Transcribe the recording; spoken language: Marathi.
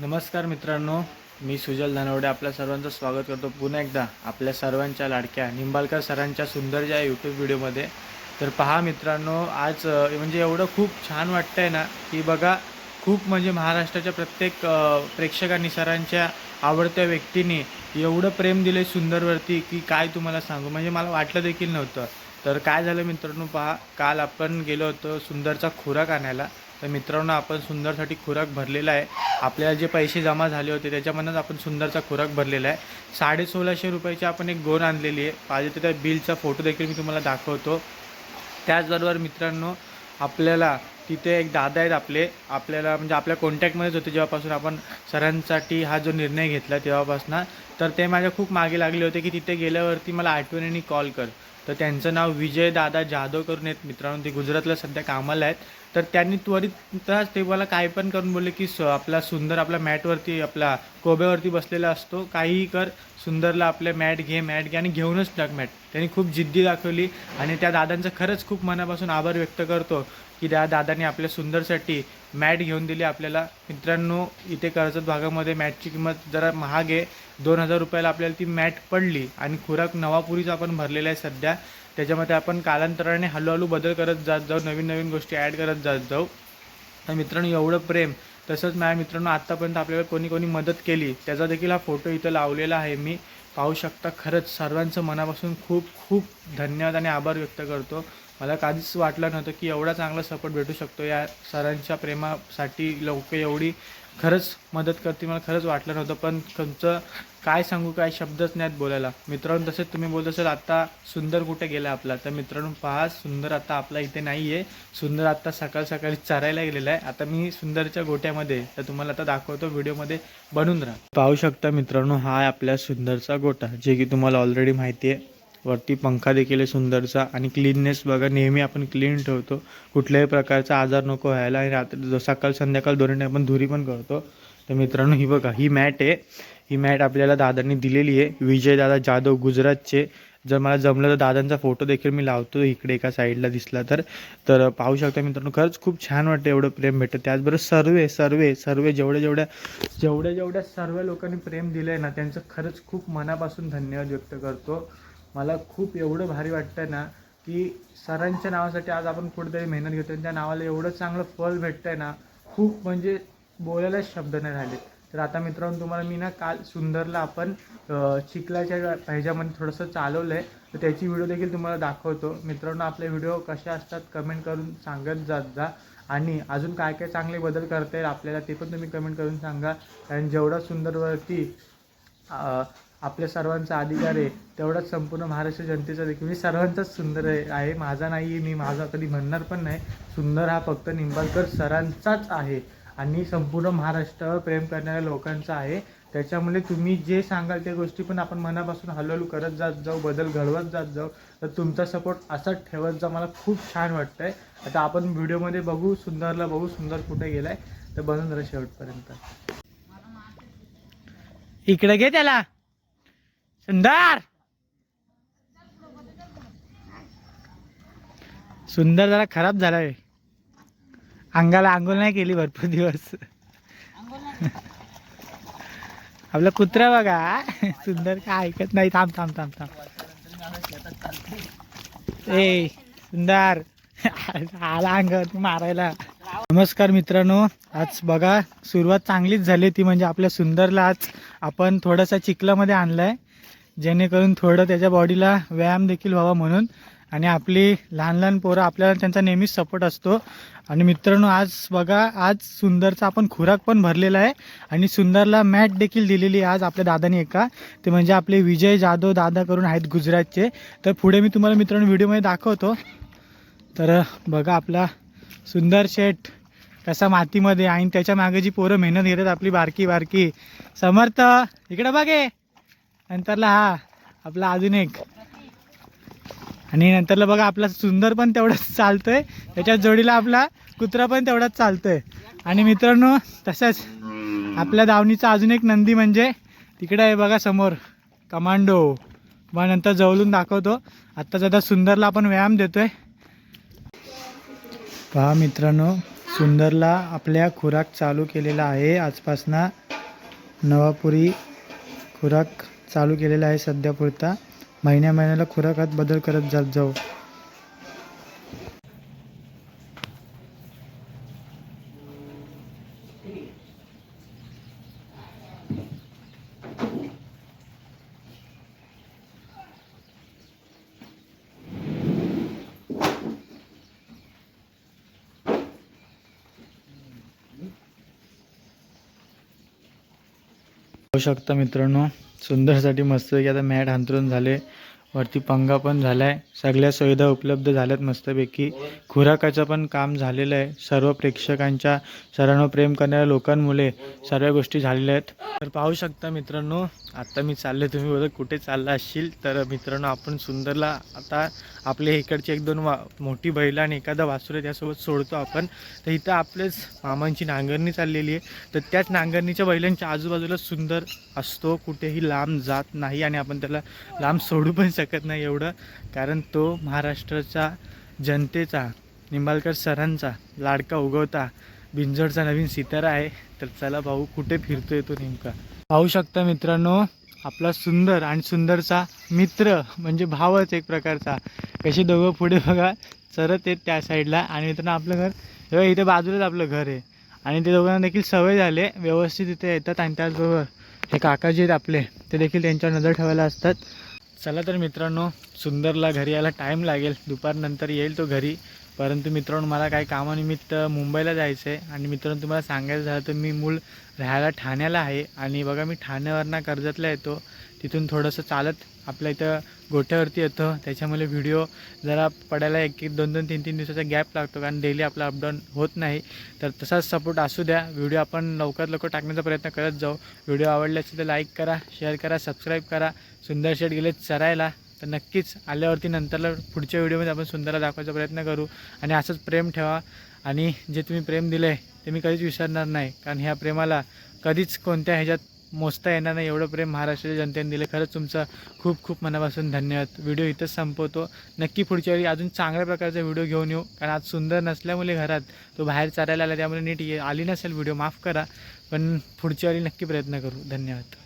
नमस्कार मित्रांनो मी सुजल धनवडे आपल्या सर्वांचं स्वागत करतो पुन्हा एकदा आपल्या सर्वांच्या लाडक्या निंबाळकर सरांच्या सुंदर ज्या यूट्यूब व्हिडिओमध्ये. तर पहा मित्रांनो आज म्हणजे एवढं खूप छान वाटतं आहे ना की बघा खूप म्हणजे महाराष्ट्राच्या प्रत्येक प्रेक्षकांनी सरांच्या आवडत्या व्यक्तीने एवढं प्रेम दिले सुंदरवरती की काय तुम्हाला सांगू? म्हणजे मला वाटलं देखील नव्हतं. तर काय झालं मित्रांनो पहा काल आपण गेलो होतो सुंदरचा खुराक आणायला. तर मित्रांनो आपण सुंदरसाठी खुराक भरलेला आहे. आपल्याला जे पैसे जमा झाले होते त्याच्यामधूनच आपण सुंदरचा खुराक भरलेला आहे. साडे सोळाशे रुपयाची आपण एक गोर आणलेली आहे. पाहिजे तर त्या बिलचा फोटो देखील मी तुम्हाला दाखवतो. त्याचबरोबर मित्रांनो आपल्याला तिथे एक दादा आहेत आपले. आपल्याला म्हणजे आपल्या कॉन्टॅक्टमध्येच होते जेव्हापासून आपण सरांसाठी हा जो निर्णय घेतला तेव्हापासून. तर ते माझ्या खूप मागे लागले होते की तिथे गेल्यावरती मला आठवणीने कॉल कर. तर त्यांचं नाव विजय दादा जाधव करून आहेत मित्रांनो. ते गुजरातला सध्या कामाला आहेत. तर त्यांनी त्वरित ते मला काय पण करून बोलले की स आपला सुंदर आपल्या मॅटवरती आपला कोब्यावरती बसलेला असतो. काहीही कर सुंदरला आपले मॅट घे मॅट घे आणि घेऊनच टाक मॅट. त्यांनी खूप जिद्दी दाखवली आणि त्या दादांचं खरंच खूप मनापासून आभार व्यक्त करतो की त्या दादाने आपल्या सुंदरसाठी मॅट घेऊन दिली आपल्याला. मित्रांनो इथे कर्जत भागामध्ये मॅटची किंमत जरा महाग आहे. दोन हजार रुपयाला आपल्याला ती मॅट पडली आणि खुराक नवापुरीचा आपण भरलेला आहे सध्या. त्याच्यामध्ये आपण कालांतराने हळूहळू बदल करत जात जाऊ नवीन नवीन गोष्टी ॲड करत जात जाऊ. तर मित्रांनो एवढं प्रेम. तसंच माझ्या मित्रांनो आत्तापर्यंत आपल्याला कोणी कोणी मदत केली त्याचा देखील हा फोटो इथं लावलेला आहे. मी पाहू शकता खरंच सर्वांचं मनापासून खूप खूप धन्यवाद आणि आभार व्यक्त करतो. मला कधीच वाटलं नव्हतं की एवढा चांगला सपोर्ट भेटू शकतो या सरांच्या प्रेमासाठी. लोक एवढी खरंच मदत करते मला खरंच वाटलं नव्हतं. पण तुमचं काय सांगू काय शब्दच नाहीत बोलायला. मित्रांनो तसेच तुम्ही बोलत असाल आता सुंदर कुठे गेला आपला? तर मित्रांनो पहा सुंदर आता आपला इथे नाही आहे सुंदर आता सकाळ सकाळी चरायला गेलेला आहे. आता मी सुंदरच्या गोट्यामध्ये तर तुम्हाला आता दाखवतो व्हिडिओमध्ये बनून राहा. पाहू शकता मित्रांनो हा आहे आपल्या सुंदरचा गोटा जे की तुम्हाला ऑलरेडी माहिती आहे. वरती पंखा देखील आहे सुंदरचा आणि क्लीननेस बघा नेहमी आपण क्लीन ठेवतो. कुठल्याही प्रकारचा आजार नको व्हायला आणि रात्री सकाळ संध्याकाळ दोन्ही आपण धुरी पण करतो. तर मित्रांनो ही बघा ही मॅट आहे. ही मॅट आपल्याला दादांनी दिलेली आहे. विजय दादा जाधव गुजरातचे. जर मला जमलं तर दादांचा फोटो देखील मी लावतो इकडे एका साईडला दिसला तर. तर पाहू शकता मित्रांनो खरंच खूप छान वाटतं एवढं प्रेम भेटतं. त्याचबरोबर सर्वे सर्वे सर्वे जेवढ्या जेवढ्या जेवढ्या जेवढ्या सर्व लोकांनी प्रेम दिलं आहे ना त्यांचं खरंच खूप मनापासून धन्यवाद व्यक्त करतो. मला खूप एवढं भारी वाटतं ना की सरांच्या नावासाठी आज आपण कुठेतरी मेहनत घेतो आणि त्या नावाला एवढं चांगलं फळ भेटतं आहे ना खूप म्हणजे बोलायलाच शब्द नाही झाले तर आता मित्रांनो तुम्हाला मी ना काल सुंदरला आपण चिखलाच्या ह्याच्यामध्ये थोडंसं चालवलं आहे तर त्याची व्हिडिओ देखील तुम्हाला दाखवतो. मित्रांनो आपले व्हिडिओ कसे असतात कमेंट करून सांगत जात जा. आणि अजून काय काय चांगले बदल करता येईल आपल्याला ते पण तुम्ही कमेंट करून सांगा. कारण जेवढा सुंदरवरती आपल्या सर्वांचा अधिकार आहे. तेवढाच संपूर्ण महाराष्ट्र जनतेचा देखील. मी सर्वांचाच सुंदर आहे. माझा नाही आहे मी माझा कधी म्हणणार पण नाही. सुंदर हा फक्त निंबाळकर सरांचाच आहे. आणि संपूर्ण महाराष्ट्रावर प्रेम करणाऱ्या लोकांचा आहे. त्याच्यामुळे तुम्ही जे सांगाल त्या गोष्टी पण आपण मनापासून हळूहळू करत जात जाऊ बदल घडवत जात जाऊ. तर तुमचा सपोर्ट असाच ठेवत जा. मला खूप छान वाटतंय. आता आपण व्हिडिओमध्ये बघू सुंदरला बघू सुंदर कुठे गेलाय. तर बनून शेवटपर्यंत. इकडे घे त्याला. सुंदर. सुंदर जरा खराब झालाय. अंगाला आंघोळ नाही केली भरपूर दिवस. आपला कुत्रा बघा. सुंदर काय ऐकत नाही. थांब थांब थांब थांब. ए सुंदर. आला अंगावर मारायला. नमस्कार मित्रांनो. आज बघा सुरुवात चांगलीच झाली ती म्हणजे आपल्या सुंदरला आज आपण थोडासा चिखलामध्ये आणला आहे जेणेकरून थोडं त्याच्या बॉडीला व्यायाम देखील व्हावा म्हणून. आणि आपली लहान लहान पोरं आपल्याला त्यांचा नेहमीच सपोर्ट असतो. आणि मित्रांनो आज बघा आज सुंदरचा आपण खुराक पण भरलेला आहे. आणि सुंदरला मॅट देखील दिलेली आज आपल्या दादाने एका. ते म्हणजे आपले विजय जाधव दादा करून आहेत गुजरातचे. तर पुढे मी तुम्हाला मित्रांनो व्हिडिओमध्ये दाखवतो. तर बघा आपला सुंदर शेठ. कसा मातीमध्ये आणि त्याच्यामागे जी पोरं मेहनत घेतात आपली बारकी बारकी. समर्थ इकडं बघे नंतरला हा आपला अजून एक. आणि नंतरला बघा आपला सुंदर पण तेवढाच चालतोय. त्याच्या जोडीला आपला कुत्रा पण तेवढाच चालतोय. आणि मित्रांनो तसंच आपल्या दावणीचा अजून एक नंदी म्हणजे तिकडे आहे बघा समोर कमांडो. मग नंतर जवळून दाखवतो. आत्ता आता सुंदरला आपण व्यायाम देतोय. पहा मित्रांनो सुंदरला आपल्या खुराक चालू केलेला आहे. आजपासनं नवापुरी खुराक चालू केलेला आहे सध्या पुरता. महिन्या महिन्याला खुराकात बदल करत जात जाऊ. शकता मित्रांनो. सुंदरसाठी मस्तपैकी आता मॅट अंतरून झाले. वरती पंगा पण झाला आहे सगळ्या सुविधा उपलब्ध झाल्यात मस्तपैकी. खुराकाचं पण काम झालेलं आहे. सर्व प्रेक्षकांच्या सर्वांवर प्रेम करणाऱ्या लोकांमुळे सर्व गोष्टी झालेल्या आहेत. तर पाहू शकता मित्रांनो आत्ता मी चालले तुम्ही बघा कुठे चालला असशील? तर मित्रांनो आपण सुंदरला आता आपले इकडची एक दोन वा मोठी बैल आणि एखादा वासुर त्यासोबत सोडतो आपण. तर इथं आपलेच मामांची नांगरणी चाललेली आहे. तर त्याच नांगरणीच्या बैलांच्या आजूबाजूला सुंदर असतो. कुठेही लांब जात नाही आणि आपण त्याला लांब सोडू पण शकत नाही एवढं. कारण तो महाराष्ट्राचा जनतेचा निंबाळकर सरांचा लाडका उगवता बिंजोडचा नवीन सितारा आहे. तर चला भाऊ कुठे फिरतोय तो नेमका? पाहू शकता मित्रांनो आपला सुंदर आणि सुंदरचा मित्र म्हणजे भावच एक प्रकारचा. कसे दोघं पुढे बघा चरत येत त्या साईडला. आणि मित्रांनो आपलं घर हे इथे बाजूलाच आपलं घर आहे. आणि ते दोघांना देखील सवय झाले व्यवस्थित इथे येतात आणि त्याचबरोबर हे काका जे आहेत आपले ते देखील त्यांच्यावर नजर ठेवायला असतात. चला तर मित्रांनो सुंदरला घरी यायला टाईम लागेल. दुपारनंतर येईल तो घरी. परंतु मित्रांनो मला काही कामानिमित्त मुंबईला जायचं आहे आणि मित्रांनो तुम्हाला सांगायचं झालं तर मी मूळ राहायला ठाण्याला आहे आणि बघा मी ठाण्यावरनं कर्जतला येतो. तिथून थोडंसं चालत आपल्या इथं गोठ्यावरती येतो. त्याच्यामुळे व्हिडिओ जरा पडायला एक एक दोन दोन तीन तीन दिवसाचा गॅप लागतो कारण डेली आपला अपडाऊन होत नाही. तर तसाच सपोर्ट असू द्या. व्हिडिओ आपण लवकरात लवकर टाकण्याचा प्रयत्न करत जाऊ. व्हिडिओ आवडले असेल तर लाईक करा शेअर करा सबस्क्राईब करा. सुंदर शेट गेले चरायला तर नक्कीच आल्यावरती नंतरला पुढच्या व्हिडिओमध्ये आपण सुंदरला दाखवायचा प्रयत्न करू. आणि असंच प्रेम ठेवा. आणि जे तुम्ही प्रेम दिलं आहे ते मी कधीच विसरणार नाही. कारण ह्या प्रेमाला कधीच कोणत्या ह्याच्यात मोजता येणार नाही. एवढं प्रेम महाराष्ट्राच्या जनतेने दिलं खरंच तुमचं खूप खूप मनापासून धन्यवाद. व्हिडिओ इथंच संपवतो. नक्की पुढच्या वेळी अजून चांगल्या प्रकारचा व्हिडिओ घेऊन येऊ. कारण आज सुंदर नसल्यामुळे घरात तो बाहेर चालायला आला. त्यामुळे नीट आली नसेल व्हिडिओ माफ करा. पण पुढच्या वेळी नक्की प्रयत्न करू. धन्यवाद.